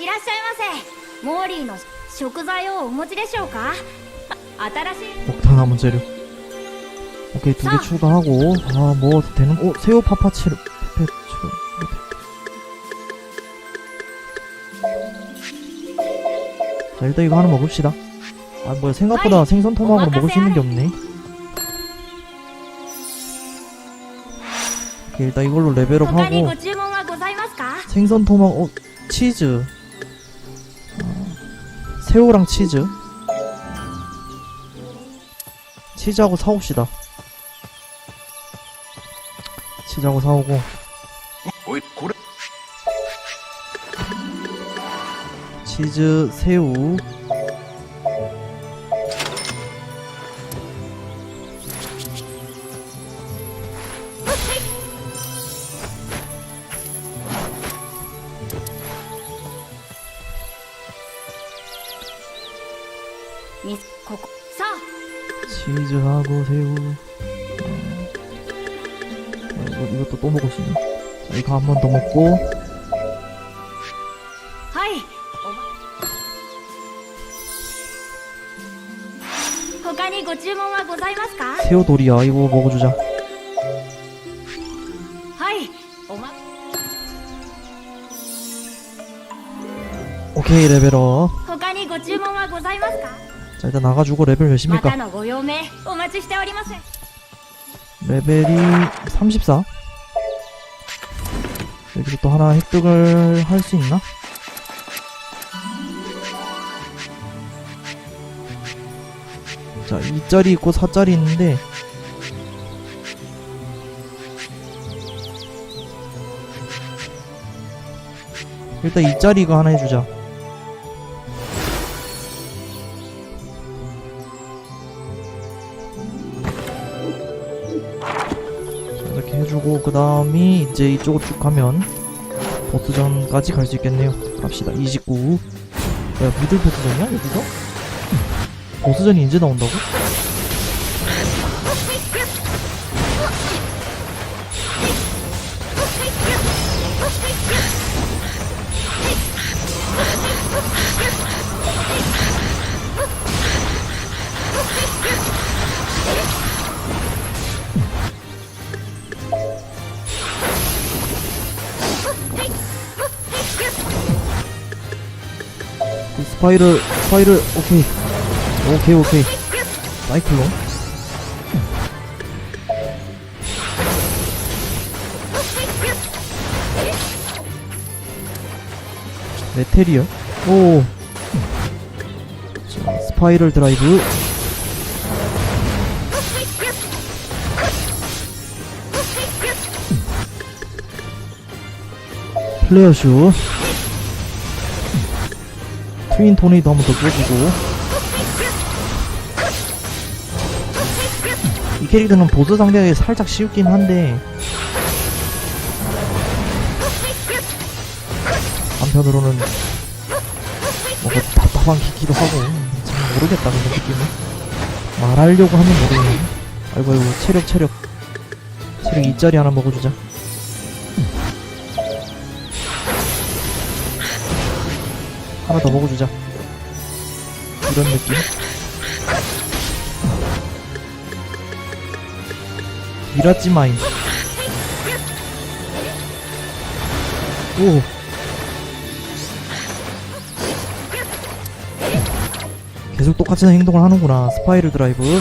いらっしゃいませモーリーの食材をお持ちでしょうかあ新しい 먹다 남은 재료. 오케이, 두 개 자. 추가하고, 아, 뭐, 되는, 어, 새우 파파치르, 페페추. 자, 일단 이거 하나 먹읍시다. 아, 뭐야, 생각보다 아이, 생선 토막으로 먹을 수 있는 게 오마카세 없네. 오케이, 일단 이걸로 레벨업 他に 하고, ご注文はございますか 생선 토막, 어, 치즈. 새우랑 치즈. 치즈하고 사옵시다. 치즈하고 사오고. 치즈, 새우. 他にご注文はございますか 새우돌이야. 이거 먹어주자. はいおま 오케이, 레벨업. 他にご注文はございますか 자, 일단 나가주고 레벨 ま 몇입니까? たのご用命お待ちしております 레벨이 34. 여기서 또 하나 획득을 할 수 있나? 자, 2짜리 있고 4짜리 있는데 일단 2짜리 이거 하나 해주자. 이렇게 해주고 그 다음이 이제 이쪽으로 쭉 가면 보스전까지 갈 수 있겠네요 갑시다 29 뭐야 미들 보스전이야 여기서? 보스전이 이제 나온다고? 그 스파이럴 스파이럴 오케이 오케이 오케이. 사이클론 메테리얼 오. 자, 스파이럴 드라이브. 플레어슈 트윈 토네이도 한번 더 껴주고 이 캐릭터는 보스 상대하기 살짝 쉬웠긴 한데. 한편으로는 뭔가 답답한 기기도 하고 잘 모르겠다 근데 느낌은 말하려고 하면 모르겠네. 아이고 아이고 체력 체력. 체력 2짜리 하나 먹어주자. 하나 더 먹어주자. 이런 느낌 미라찌마인 오. 계속 똑같은 행동을 하는구나. 스파이럴 드라이브.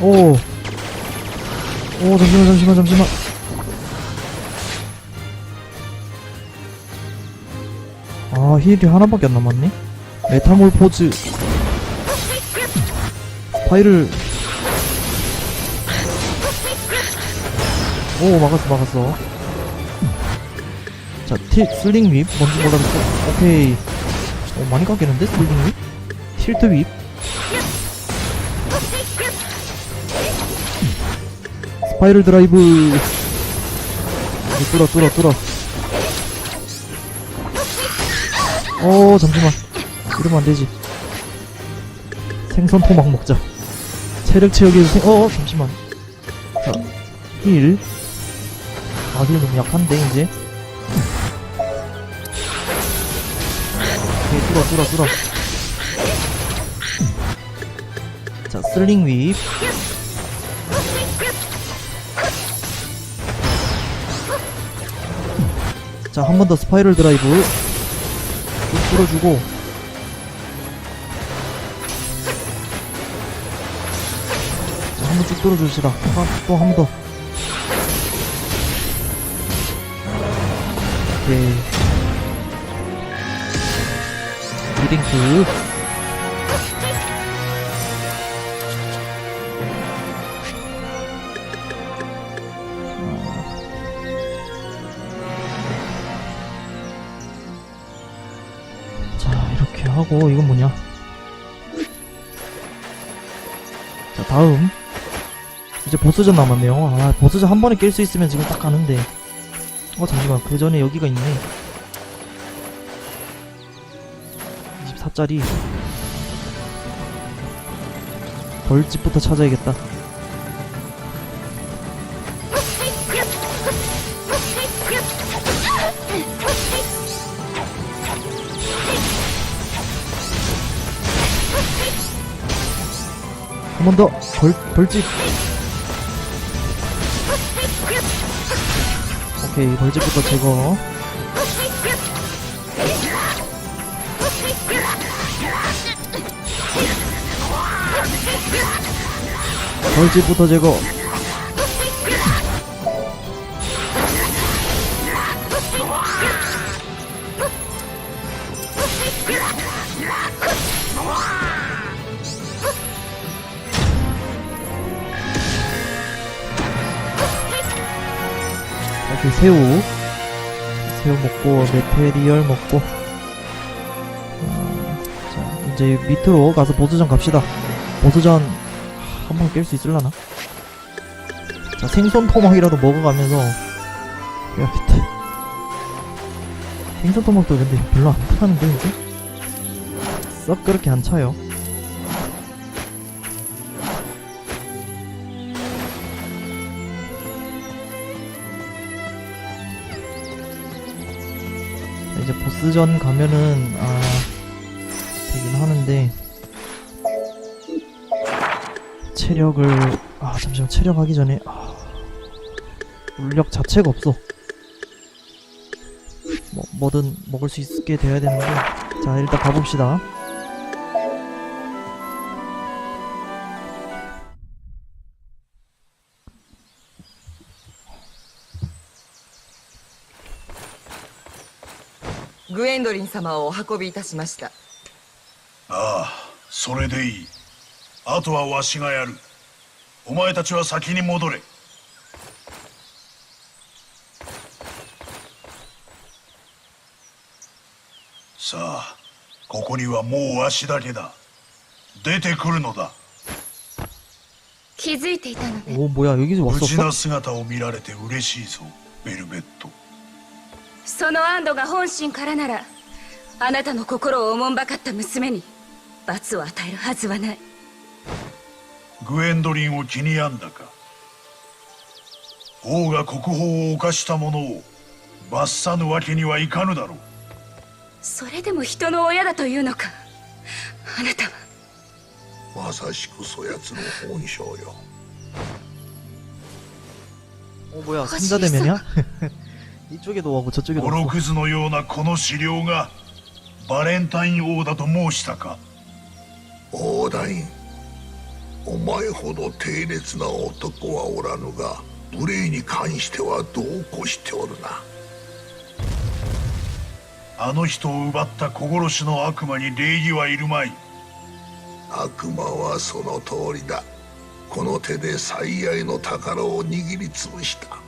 오. 오 잠시만 잠시만 잠시만 아 힐이 하나밖에 안 남았네? 메타몰포즈. 파이를. 오 막았어 막았어. 자 티, 슬링 윕 뭔지 몰라도 또- 오케이. 오 많이 깎이는데 슬링 윕 틸트 윕 스파이럴 드라이브. 뚫어 뚫어 뚫어 어 잠시만 이러면 안되지 생선 토막 먹자 체력 채우기 생... 어 잠시만 힐. 아, 힐 너무 약한데, 이제. 오케이, 뚫어, 뚫어, 뚫어. 자, 슬링 윕. 자, 한 번 더 스파이럴 드라이브. 쭉 뚫어주고. 자, 한 번쭉 뚫어줍시다. 또 한 번 더. 오케이. 리딩크. 하고, 이건 뭐냐? 자, 다음. 이제 보스전 남았네요. 아, 보스전 한 번에 깰 수 있으면 지금 딱 가는데. 어, 잠시만. 그 전에 여기가 있네. 24짜리. 벌집부터 찾아야겠다. 한 번 더. 벌, 벌집. 오케이, 벌집부터 제거. 벌집부터 제거. 새우. 새우 먹고, 메테리얼 먹고. 아, 자, 이제 밑으로 가서 보스전 갑시다. 보스전 한 번 깰 수 있을라나? 자, 생선 토막이라도 먹어가면서 해야겠다. 생선 토막도 근데 별로 안 타는데, 이제? 썩 그렇게 안 차요. 이제 보스전 가면은, 아, 되긴 하는데, 체력을 아 잠시만 체력 하기 전에 아, 물력 자체가 없어. 뭐 뭐든 먹을 수 있게 돼야 되는데. 자 일단 가봅시다「 様をお運びいたしましたああそれでいいあとはわしがやるお前たちは先に戻れさあここにはもうわしだけだ出てくるのだ気づいていたのね 오 뭐야 여기서 無事 왔었어? な姿を見られて嬉しいぞベルベットその安堵が本心からなら あなたの心をおもんばかった娘に罰を与えるはずはないグエンドリンを気に病んだか王が国宝を犯した者を罰さぬわけにはいかぬだろうそれでも人の親だというのかあなたはまさしくそやつの本性よ 어 뭐야 삼자대면이야? 이쪽에도 와고 저쪽에도 オロ 왔어 クズのようなこの資料が バレンタイン王だと申したか？オーダインお前ほど低劣な男はおらぬが無礼に関してはどうこしておるな。あの人を奪った小殺しの悪魔に礼儀はいるまい。悪魔はその通りだ。この手で最愛の宝を握りつぶした。か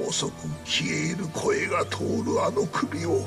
細く消える声が通るあの首を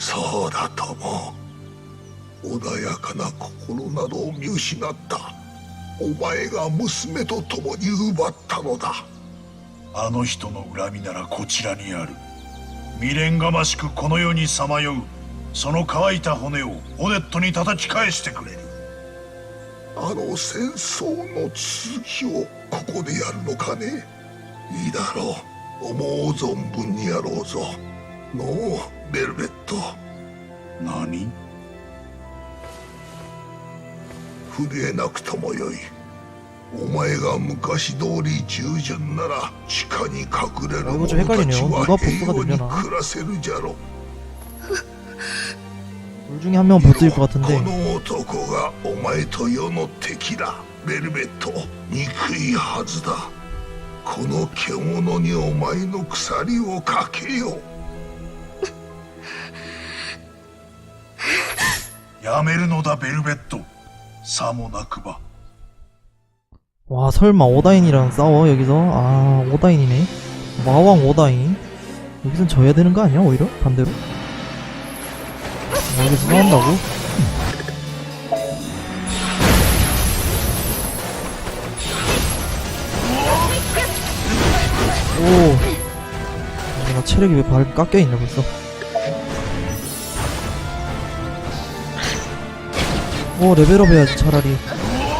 そうだとも穏やかな心などを見失った。お前が娘と共に奪ったのだ。あの人の恨みならこちらにある。未練がましくこの世にさまよう。その乾いた骨をオデットに叩き返してくれる。あの戦争の続きをここでやるのかね？いいだろう。思う存分にやろうぞのうベルベット何震えなくともよいお前が昔通り従順なら地下に隠れるあ者 이거좀헷갈리네요 たち 누가 は 보스가 平穏に 되려나 暮らせるじゃろ 둘 중에 한 명은 보스일 것 같은데 この男がお前と世の敵だベルベット憎いはずだこの獣にお前の鎖をかけよう やめるのだベルベットさもなくば 와 설마 오다인이랑 싸워 여기서 아 오다인이네 마왕 오다인 여기선 져야 되는 거 아니야 오히려 반대로 아, 여기서 싸운다고 오 내가 체력이 왜 발 깎여있네 벌써 오 레벨업 해야지 차라리.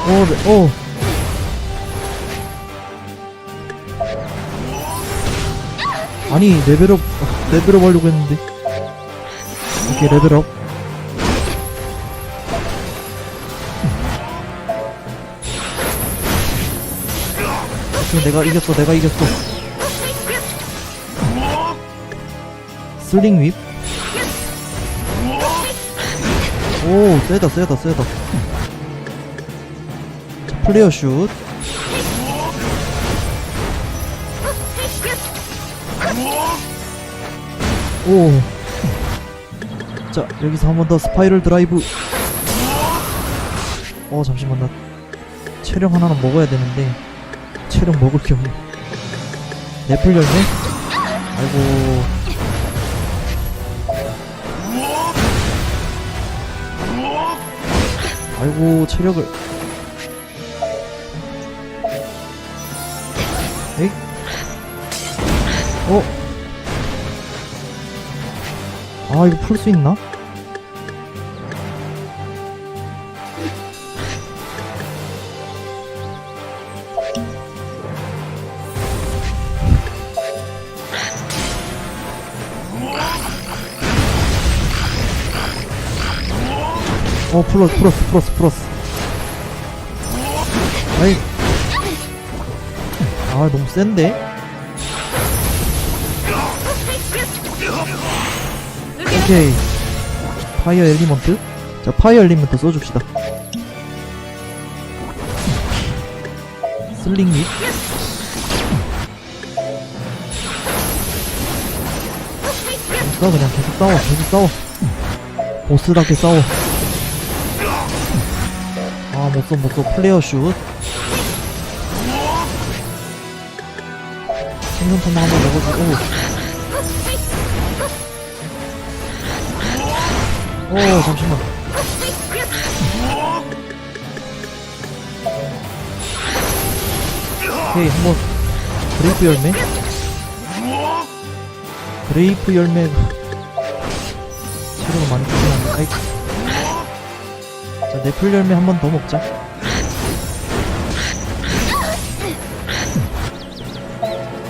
오, 레, 오. 아니 레벨업 레벨업 하려고 했는데. 오케이 레벨업. 내가 이겼어 내가 이겼어. 슬링 윕 오 세다 세다 세다 자 플레이어 슛 오. 자, 여기서 한 번 더 스파이럴 드라이브. 어, 잠시만, 나 체력 하나는 먹어야 되는데, 체력 먹을 게 없네. 내풀 열매? 아이고. 아이고, 체력을. 에이? 어? 아 이거 풀 수 있나? 어 플러스 플러스 플러스 플러스. 아이. 아 너무 센데? 오케이. 파이어 엘리먼트? 자 파이어 엘리먼트 써줍시다. 슬링릿 싸워 그냥 계속 싸워 계속 싸워. 보스답게 싸워 아 못써 못써 플레이어 슛. 생존통만 한번 먹어주고. 오 잠시만. 오케이 한번 그레이프 열매? 그레이프 열매. 체력을 많이 한데 아이 자 네플 열매 한 번 더 먹자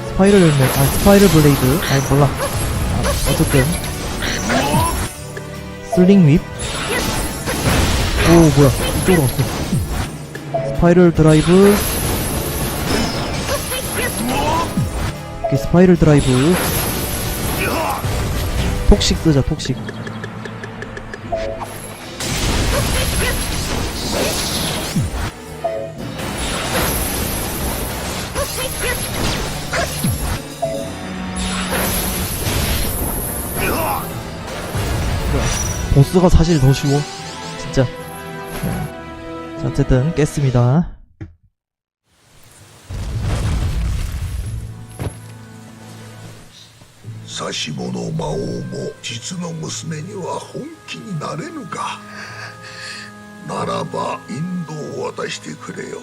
스파이럴 열매 아 스파이럴 블레이드 아이 몰라 아, 어쨌든 슬링 윕. 오, 뭐야. 이쪽으로 갔어. 스파이럴 드라이브. 오케이, 스파이럴 드라이브. 톡식 쓰자, 톡식. 보스가 사실 더 쉬 워. 진 짜. 자, 어쨌든 깼습니 다. 사시모 노 마오 모実の娘には本気になれぬかならば引導を渡してくれよ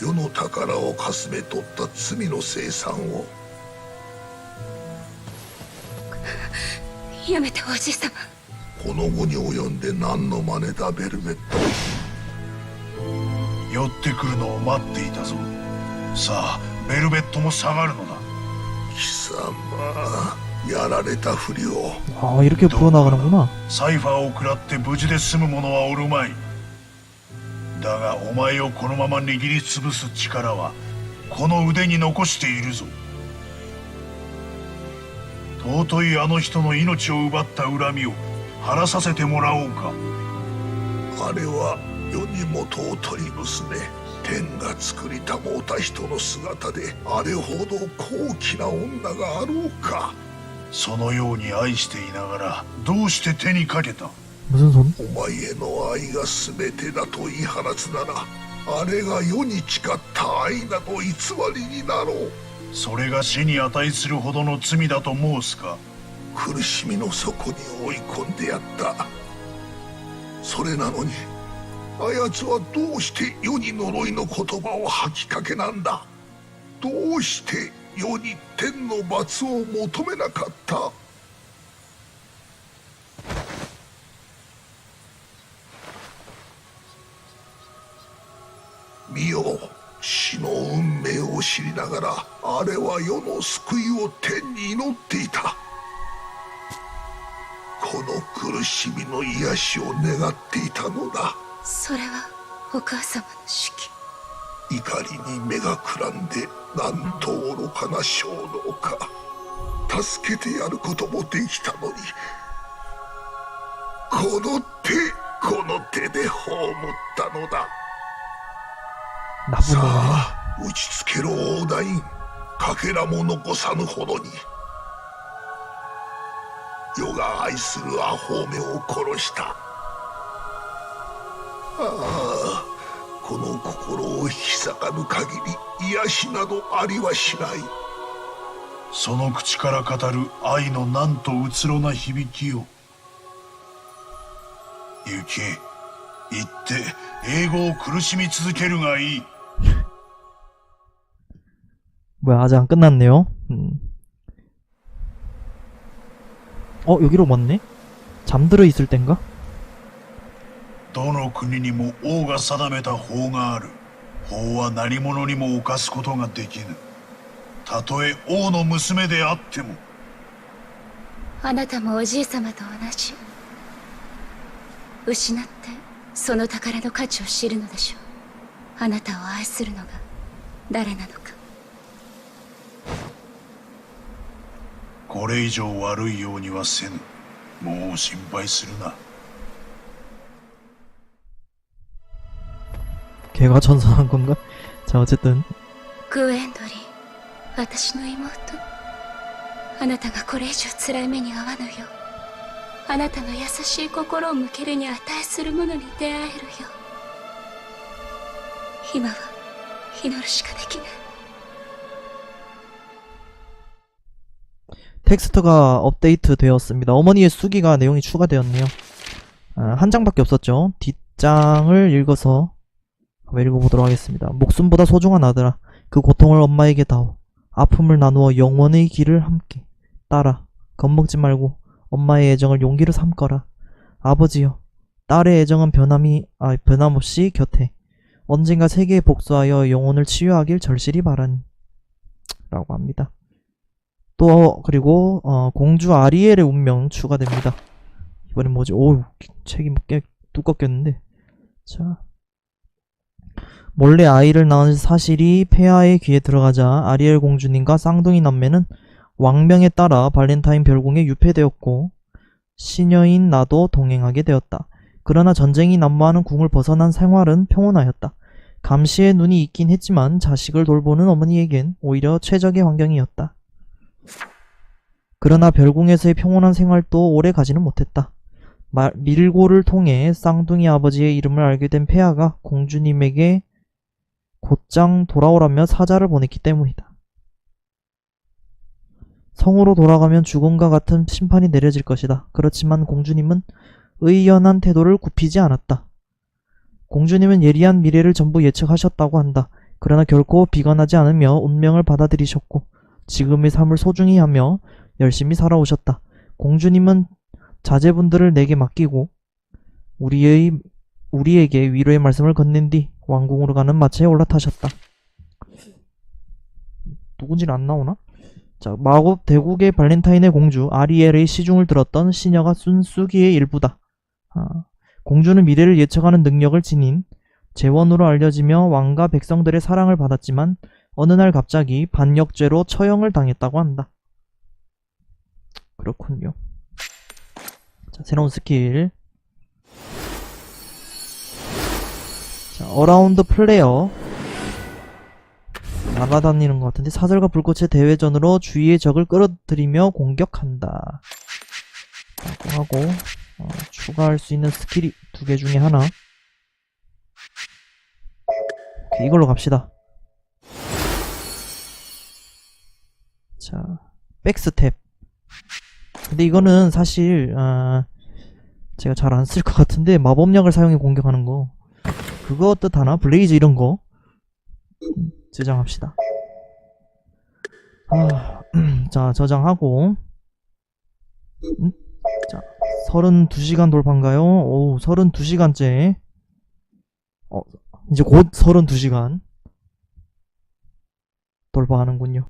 世の宝をかすめ取った罪の清算をやめておじい様この後に及んで何の真似だベルベット寄ってくるのを待っていたぞさあベルベットも下がるのだ貴様やられたふりを 아 이렇게 풀어나가는구나 サイファーを食らって無事で済む者はおるまいだがお前をこのまま握りつぶす力はこの腕に残しているぞ尊いあの人の命を奪った恨みを 話させてもらおうか。あれは世にも取り娘天が作りたもうた人の姿であれほど高貴な女があろうか。そのように愛していながらどうして手にかけた？お前への愛が全てだと言い放つならあれが世に誓った愛など偽りになろう。それが死に値するほどの罪だと申すか？苦しみの底に追い込んでやった。それなのにあやつはどうして世に呪いの言葉を吐きかけなんだ。どうして世に天の罰を求めなかった。見よ死の運命を知りながらあれは世の救いを天に祈っていた。この苦しみの癒しを願っていたのだ。それはお母様の手記。怒りに目がくらんでなんと愚かな性能か。助けてやることもできたのに。この手この手で葬ったのだ。さあ打ちつけろオーダインかけらも残さぬほどに。世が愛するアホーメを殺したああこの心を引き裂かぬ限り癒しなどありはしないその口から語る愛のなんとうつろな響きを行け行って英語を苦しみ続けるがいい 뭐야 아직 안 끝났네요 음. 어 여기로 왔네? 잠들어 있을 땐가? どの国にも王が定めた法がある法は何者にも犯すことができぬたとえ王の娘であってもあなたもおじい様と同じ失ってその宝の価値を知るのでしょうあなたを愛するのが誰なのか これ以上悪いようにはせぬもう心配するな 걔가 전선한 건가? 자 어쨌든 グエンドリン私の妹あなたがこれ以上辛い目に遭わぬようあなたの優しい心を向けるに値するものに出会えるよ今は祈るしかできない 텍스트가 업데이트 되었습니다. 어머니의 수기가 내용이 추가되었네요. 아, 한 장밖에 없었죠. 뒷장을 읽어서 한번 읽어보도록 하겠습니다. 목숨보다 소중한 아들아, 그 고통을 엄마에게 다오. 아픔을 나누어 영원의 길을 함께 따라. 겁먹지 말고 엄마의 애정을 용기로 삼거라. 아버지여, 딸의 애정은 변함이 아, 변함없이 곁에. 언젠가 세계에 복수하여 영혼을 치유하길 절실히 바라니. 라고 합니다. 또 그리고 어, 공주 아리엘의 운명 추가됩니다. 이번엔 뭐지? 오 책이 뭐꽤 두껍겠는데. 자 몰래 아이를 낳은 사실이 폐하의 귀에 들어가자 아리엘 공주님과 쌍둥이 남매는 왕명에 따라 발렌타인 별궁에 유폐되었고 시녀인 나도 동행하게 되었다. 그러나 전쟁이 난무하는 궁을 벗어난 생활은 평온하였다. 감시의 눈이 있긴 했지만 자식을 돌보는 어머니에겐 오히려 최적의 환경이었다. 그러나 별궁에서의 평온한 생활도 오래 가지는 못했다. 말- 밀고를 통해 쌍둥이 아버지의 이름을 알게 된 폐하가 공주님에게 곧장 돌아오라며 사자를 보냈기 때문이다. 성으로 돌아가면 죽음과 같은 심판이 내려질 것이다. 그렇지만 공주님은 의연한 태도를 굽히지 않았다. 공주님은 예리한 미래를 전부 예측하셨다고 한다. 그러나 결코 비관하지 않으며 운명을 받아들이셨고 지금의 삶을 소중히 하며 열심히 살아오셨다. 공주님은 자제분들을 내게 맡기고 우리의 우리에게 위로의 말씀을 건넨 뒤 왕궁으로 가는 마차에 올라타셨다. 누군지는 안 나오나? 자, 마법 대국의 발렌타인의 공주 아리엘의 시중을 들었던 시녀가 순수기의 일부다. 아, 공주는 미래를 예측하는 능력을 지닌 재원으로 알려지며 왕과 백성들의 사랑을 받았지만 어느 날 갑자기 반역죄로 처형을 당했다고 한다. 그렇군요. 자, 새로운 스킬. 자, 어라운드 플레이어. 날아다니는 것 같은데 사슬과 불꽃의 대회전으로 주위의 적을 끌어들이며 공격한다. 라고 하고 어, 추가할 수 있는 스킬이 두 개 중에 하나. 오케이, 이걸로 갑시다. 자, 백스텝. 근데 이거는 사실 아, 제가 잘 안 쓸 것 같은데 마법력을 사용해 공격하는 거 그거 뜻하나? 블레이즈 이런 거 음, 저장합시다. 아, 자 저장하고 음? 자 32시간 돌파인가요? 오 32시간째 어 이제 곧 32시간 돌파하는군요.